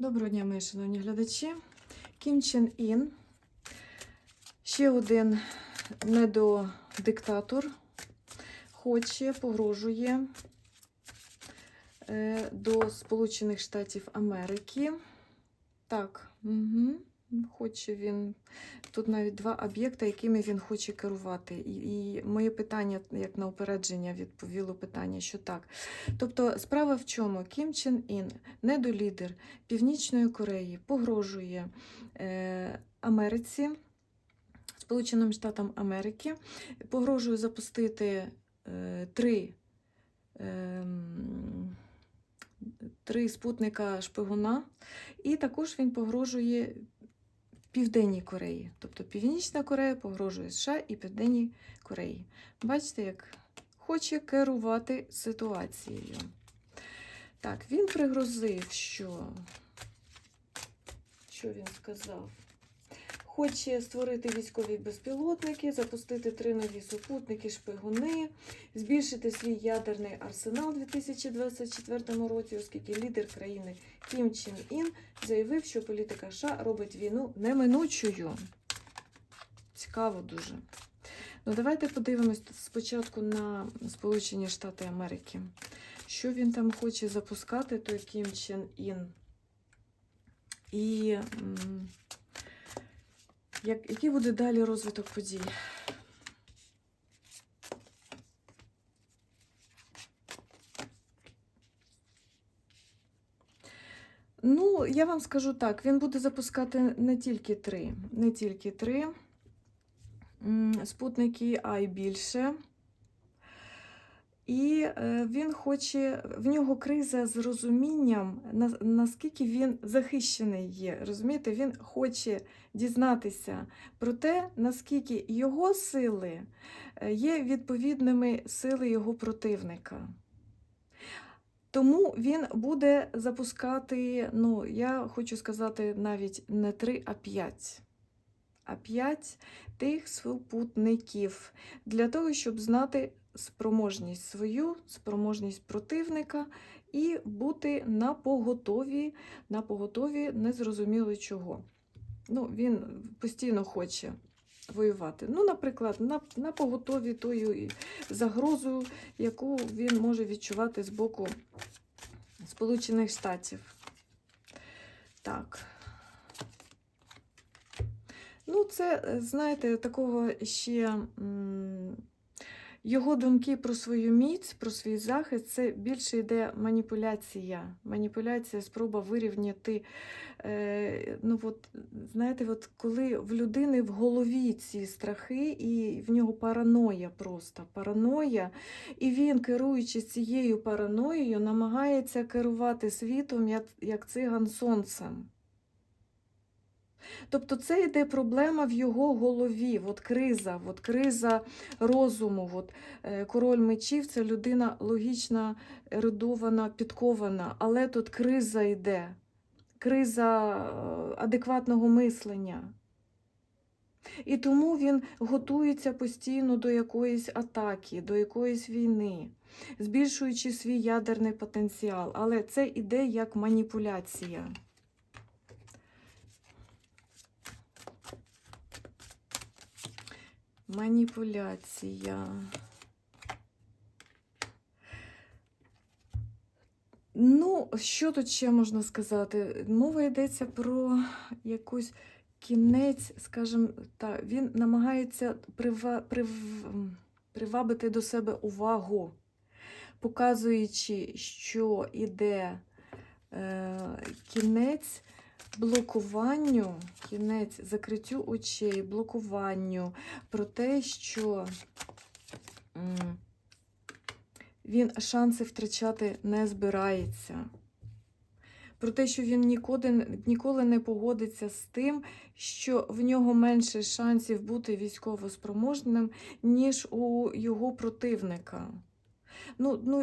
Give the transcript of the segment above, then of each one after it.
Доброго дня, мої шановні глядачі. Кім Чен Ін. Ще один недодиктатор хоче, погрожує е, до Сполучених Штатів Америки. Так, угу. Хоче він. Тут навіть два об'єкти, якими він хоче керувати. І, і моє питання, як на упередження, відповіло питання, що так. Тобто, справа в чому? Кім Чен Ін, недолідер Північної Кореї, погрожує е, Америці, Сполученим Штатам Америки, погрожує запустити е, три. Е, Три спутника шпигуна, і також він погрожує Південній Кореї. Тобто Північна Корея погрожує США і Південній Кореї. Бачите, як хоче керувати ситуацією. Так, він пригрозив, що. Що він сказав? Хоче створити військові безпілотники, запустити три нові супутники, шпигуни, збільшити свій ядерний арсенал у 2024 році, оскільки лідер країни Кім Чен Ін заявив, що політика США робить війну неминучою. Цікаво дуже. Ну, давайте подивимось спочатку на Сполучені Штати Америки. Що він там хоче запускати, той Кім Чен Ін. І як, який буде далі розвиток подій? Ну, я вам скажу так, він буде запускати не тільки три, не тільки три спутники, а й більше. І е, він хоче, в нього криза з розумінням, наскільки він захищений є. Розумієте, він хоче дізнатися про те, наскільки його сили е, є відповідними сили його противника. Тому він буде запускати, ну, я хочу сказати, навіть не три, а п'ять. А п'ять тих супутників для того, щоб знати спроможність свою, спроможність противника і бути на поготові, на поготові незрозуміло чого. Ну, він постійно хоче воювати. Ну, наприклад, на, на поготові тою загрозою, яку він може відчувати з боку Сполучених Штатів. Так. Ну, це, е, знаєте, такого ще. м, Його думки про свою міць, про свій захист це більше йде маніпуляція. Маніпуляція, спроба вирівняти. Е, ну, от, знаєте, от коли в людини в голові ці страхи, і в нього параноя просто параноя, і він, керуючи цією параноєю, намагається керувати світом як, як циган сонцем. Тобто це йде проблема в його голові, от криза, от криза розуму. От, е, король мечів це людина логічна, ерудована, підкована, але тут криза йде, криза е, адекватного мислення. І тому він готується постійно до якоїсь атаки, до якоїсь війни, збільшуючи свій ядерний потенціал. Але це іде як маніпуляція. Маніпуляція. Ну, що тут ще можна сказати? Мова йдеться про якусь кінець, скажімо так, він намагається прива... прив... привабити до себе увагу, показуючи, що іде е... кінець блокуванню, кінець закриттю очей, блокуванню, про те, що він шанси втрачати не збирається. Про те, що він ніколи, ніколи не погодиться з тим, що в нього менше шансів бути військовоспроможним, ніж у його противника. Ну, ну,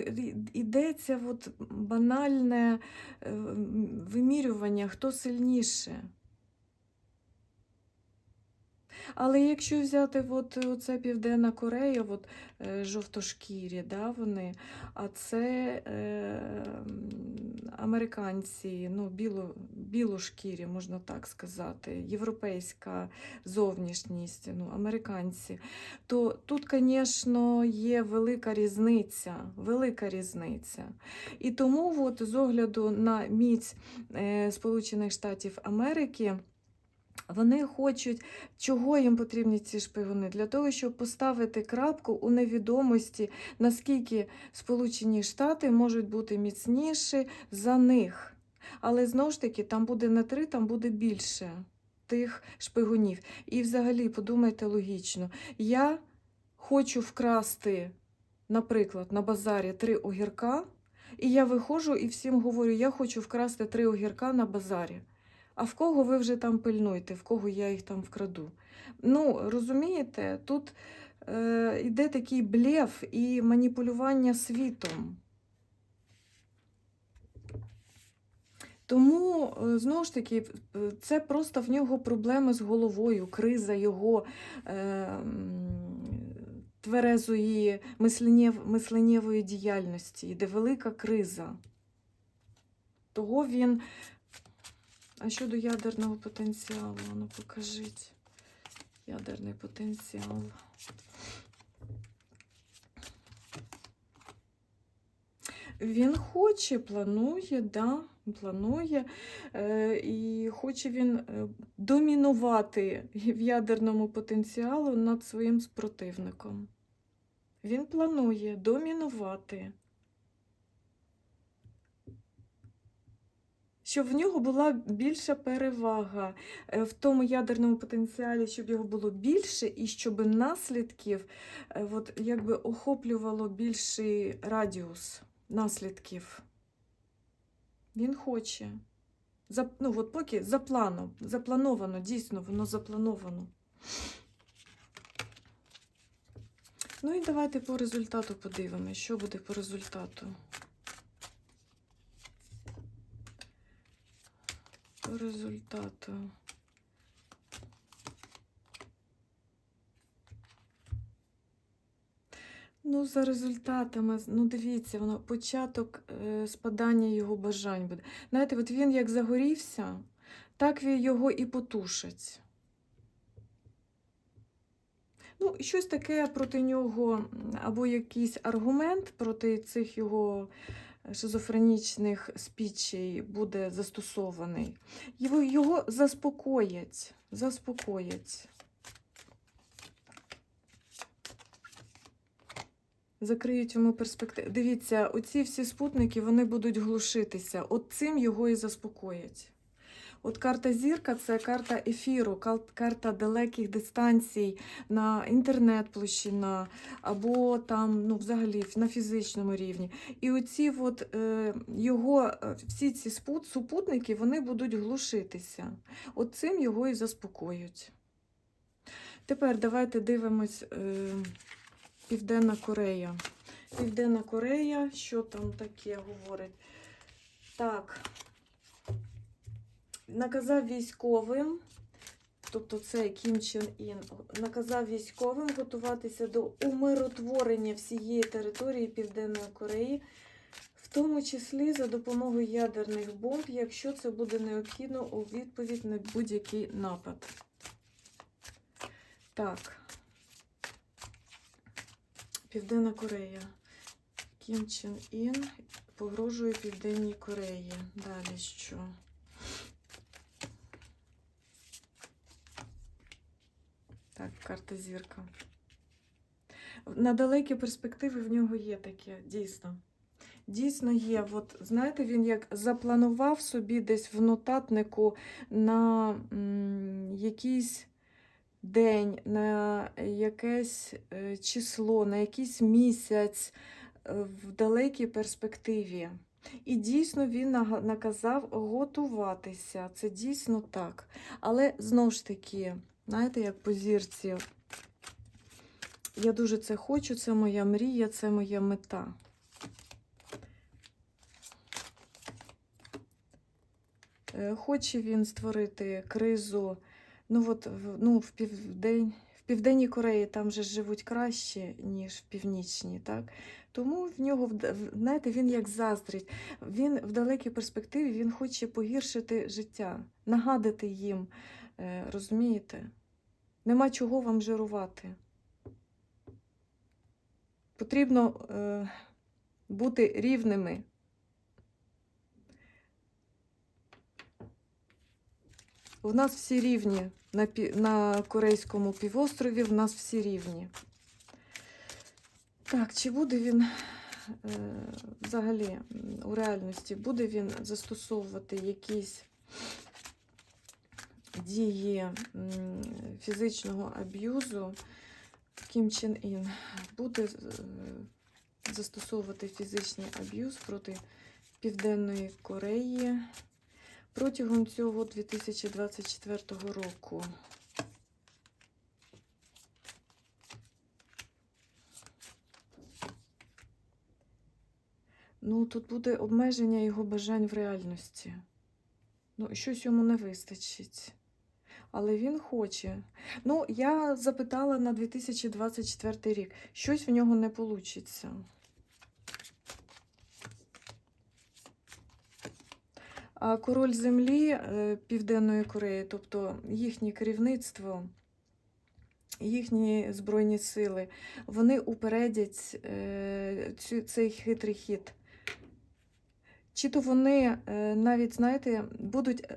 ідеться от банальне е, вимірювання, хто сильніше. Але якщо взяти от, оце Південна Корея, от, е, жовтошкірі, да, вони, а це е, американці, ну, біло, білошкірі, можна так сказати, європейська зовнішність, ну, американці, то тут, звісно, є велика різниця, велика різниця. І тому от, з огляду на міць е, Сполучених Штатів Америки, вони хочуть, чого їм потрібні ці шпигуни? Для того, щоб поставити крапку у невідомості, наскільки Сполучені Штати можуть бути міцніші за них. Але знову ж таки, там буде не три, там буде більше тих шпигунів. І взагалі, подумайте логічно, я хочу вкрасти, наприклад, на базарі три огірка, і я виходжу і всім говорю, я хочу вкрасти три огірка на базарі. А в кого ви вже там пильнуєте, в кого я їх там вкраду? Ну, розумієте, тут е, йде такий блеф і маніпулювання світом. Тому, е, знову ж таки, е, це просто в нього проблеми з головою, криза його е, тверезої мисленнєв, мисленнєвої діяльності, йде велика криза. Того він. А щодо ядерного потенціалу, ну покажіть. Ядерний потенціал. Він хоче, планує, да, планує, е, і хоче він е, домінувати в ядерному потенціалу над своїм спротивником. Він планує домінувати. Щоб в нього була більша перевага е, в тому ядерному потенціалі, щоб його було більше, і щоб наслідків е, от, якби охоплювало більший радіус наслідків. Він хоче. За, ну, от поки за планом, заплановано, дійсно, воно заплановано. Ну і давайте по результату подивимося, що буде по результату. Результату. Ну, за результатами, ну дивіться, воно початок е, спадання його бажань буде. Знаєте, от він як загорівся, так його і потушить. Ну, щось таке проти нього, або якийсь аргумент проти цих його шизофренічних спічей буде застосований. Його, його заспокоять, заспокоять. Закриють йому перспективу. Дивіться, оці всі спутники вони будуть глушитися. От цим його і заспокоять. От карта зірка це карта ефіру, карта далеких дистанцій на інтернет-площина, або там, ну, взагалі на фізичному рівні. І оці от, е, його, е, всі ці супутники вони будуть глушитися. От цим його і заспокоють. Тепер давайте дивимось. Е, Південна Корея. Південна Корея, що там таке говорить? Так, наказав військовим, тобто це Кім Чен Ін, наказав військовим готуватися до умиротворення всієї території Південної Кореї, в тому числі за допомогою ядерних бомб, якщо це буде необхідно у відповідь на будь-який напад. Так. Південна Корея. Кім Чен Ін погрожує Південній Кореї. Далі що? Так, карта зірка. На далекі перспективи в нього є таке, дійсно. Дійсно є. От, знаєте, він як запланував собі десь в нотатнику на м, якийсь день, на якесь е, число, на якийсь місяць е, в далекій перспективі. І дійсно він наказав готуватися. Це дійсно так. Але знову ж таки, знаєте, як по зірці, я дуже це хочу, це моя мрія, це моя мета. Е, Хоче він створити кризу Ну от ну, в, південь, в Південній Кореї там же живуть краще, ніж в Північній, так? Тому в нього, знаєте, він як заздрить. Він в далекій перспективі він хоче погіршити життя, нагадати їм, розумієте? Нема чого вам жирувати. Потрібно е, бути рівними. У нас всі рівні на, на Корейському півострові, в нас всі рівні. Так, чи буде він е, взагалі у реальності, буде він застосовувати якісь дії фізичного аб'юзу Кім Чен Ін? Буде е, застосовувати фізичний аб'юз проти Південної Кореї протягом цього 2024 року. Ну, тут буде обмеження його бажань в реальності. Ну, щось йому не вистачить. Але він хоче. Ну, я запитала на 2024 рік. Щось в нього не вийде. Король землі е, Південної Кореї, тобто їхнє керівництво, їхні збройні сили, вони упередять е, цей хитрий хід. Чи то вони е, навіть, знаєте, будуть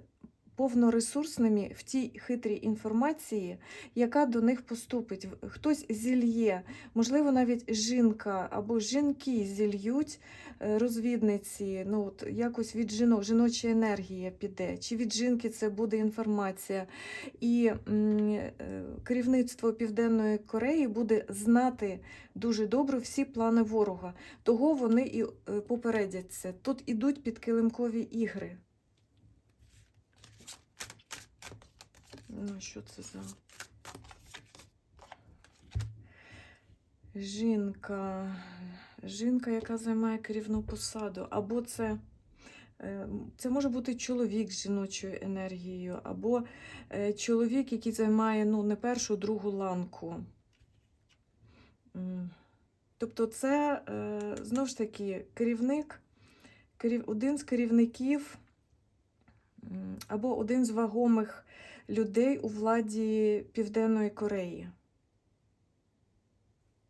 повноресурсними в тій хитрій інформації, яка до них поступить. Хтось зільє, можливо, навіть жінка або жінки зільють е, розвідниці, ну от якось від жінок, жіноча енергія піде, чи від жінки це буде інформація. І е, керівництво Південної Кореї буде знати дуже добре всі плани ворога. Того вони і е, попередять це. Тут ідуть підкилимкові ігри. Ну, що це за жінка? Жінка, яка займає керівну посаду. Або це, е, це може бути чоловік з жіночою енергією, або е, чоловік, який займає ну, не першу, другу ланку. Тобто, це е, знову ж таки керівник, один з керівників або один з вагомих людей у владі Південної Кореї.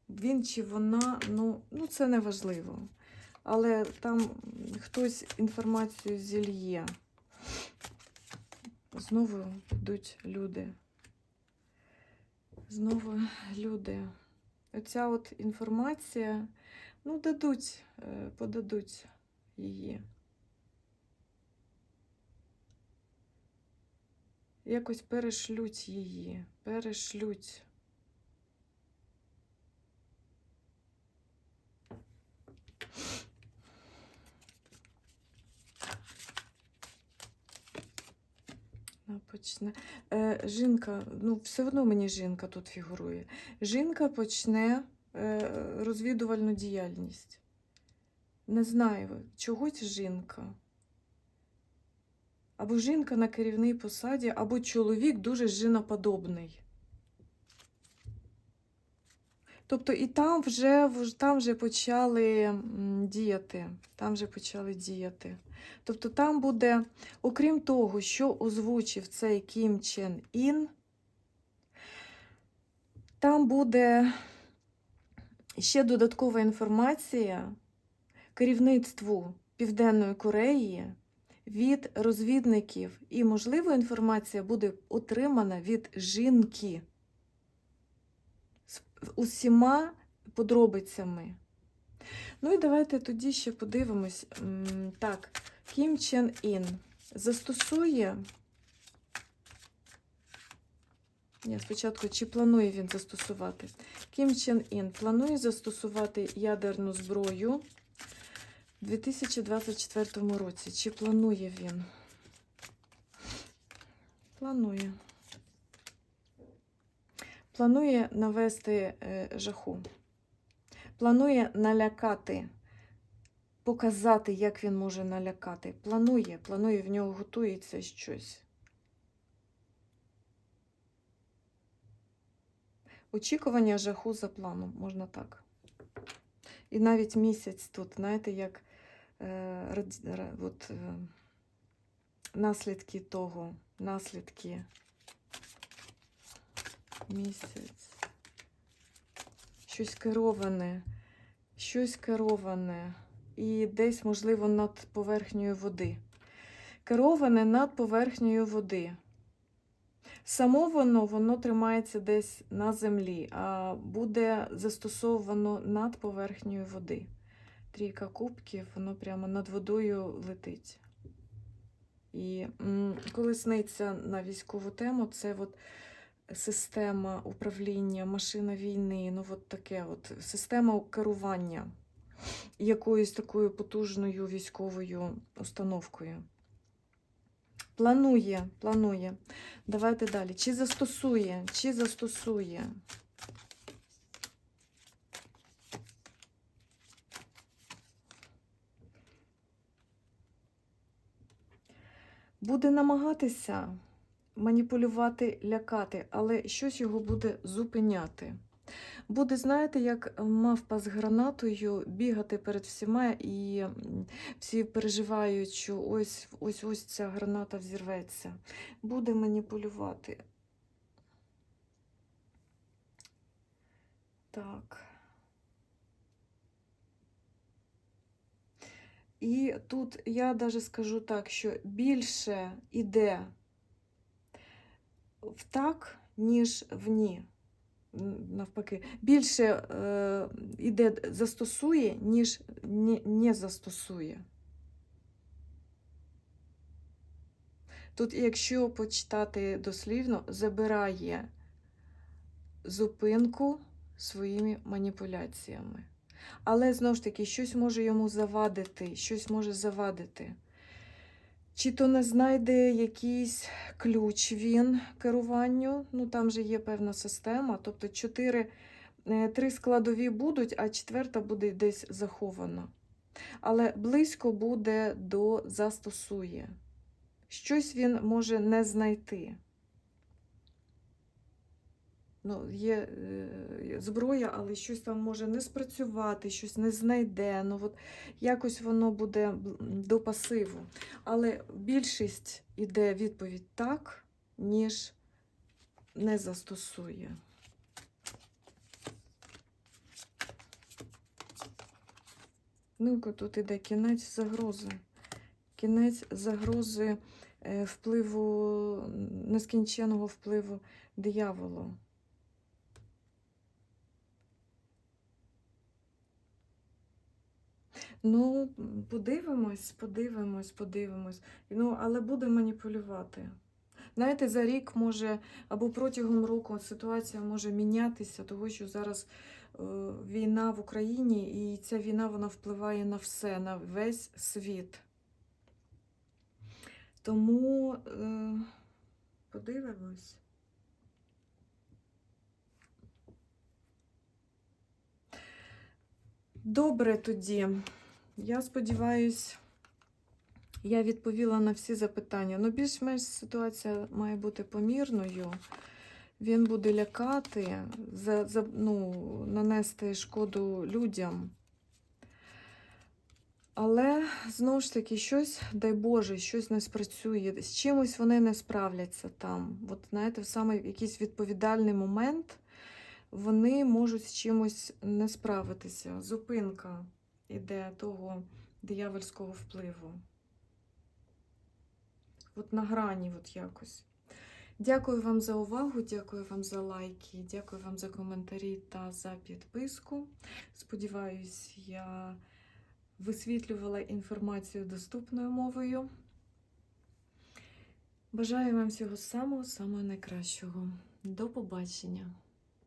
Він чи вона, ну, ну це не важливо. Але там хтось інформацію зільє. Знову йдуть люди. Знову люди. Оця от інформація, ну, дадуть, е, подадуть її. Якось перешлють її, перешлють. Ну, Почне. Е, жінка, ну все одно мені жінка тут фігурує. Жінка почне е, розвідувальну діяльність. Не знаю, чогось жінка. Або жінка на керівній посаді, або чоловік дуже жіноподобний. Тобто і там вже, там вже почали діяти. Там вже почали діяти. Тобто там буде, окрім того, що озвучив цей Кім Чен Ін, там буде ще додаткова інформація керівництву Південної Кореї від розвідників, і, можливо, інформація буде отримана від жінки з усіма подробицями. Ну і давайте тоді ще подивимось. Так, Кім Чен Ін застосує. Ні, спочатку, чи планує він застосувати? Кім Чен Ін планує застосувати ядерну зброю у 2024 році. Чи планує він? Планує. Планує навести е, жаху. Планує налякати, показати, як він може налякати. Планує, планує, в нього готується щось. Очікування жаху за планом, можна так. І навіть місяць тут, знаєте, як от, е, наслідки того, наслідки місяць. Щось кероване, щось кероване. І десь, можливо, над поверхнею води. Кероване над поверхнею води. Само воно, воно тримається десь на землі, а буде застосовано над поверхнею води. Трійка кубків, воно прямо над водою летить. І коли сниться на військову тему, це от система управління, машина війни, ну от таке от, система керування якоюсь такою потужною військовою установкою. Планує, планує. Давайте далі. Чи застосує, чи застосує. Буде намагатися маніпулювати, лякати, але щось його буде зупиняти. Буде, знаєте, як мавпа з гранатою бігати перед всіма, і всі переживають, що ось ось ось ця граната взірветься. Буде маніпулювати. Так. І тут я даже скажу так, що більше іде в так, ніж в ні. Навпаки, більше е, іде застосує, ніж не, не застосує. Тут, якщо почитати дослівно, забирає зупинку своїми маніпуляціями. Але знову ж таки, щось може йому завадити, щось може завадити. Чи то не знайде якийсь ключ він керуванню, ну там же є певна система, тобто чотири, е, три складові будуть, а четверта буде десь захована. Але близько буде до застосує. Щось він може не знайти. Ну, є е, зброя, але щось там може не спрацювати, щось не знайде. Ну, от якось воно буде до пасиву. Але більшість іде відповідь так, ніж не застосує. Ну-ка, тут іде кінець загрози. Кінець загрози е, впливу, нескінченого впливу дияволу. Ну, подивимось, подивимось, подивимось. Ну, але буде маніпулювати. Знаєте, за рік може або протягом року ситуація може мінятися, тому що зараз е, війна в Україні, і ця війна вона впливає на все, на весь світ. Тому е, подивимось. Добре тоді. Я сподіваюсь, я відповіла на всі запитання. Ну, більш-менш ситуація має бути помірною. Він буде лякати, за, за, ну, нанести шкоду людям. Але знову ж таки, щось, дай Боже, щось не спрацює. З чимось вони не справляться там. От знаєте, в саме якийсь відповідальний момент вони можуть з чимось не справитися. Зупинка іде того диявольського впливу. От на грані, от якось. Дякую вам за увагу, дякую вам за лайки, дякую вам за коментарі та за підписку. Сподіваюсь, я висвітлювала інформацію доступною мовою. Бажаю вам всього самого-самого найкращого. До побачення!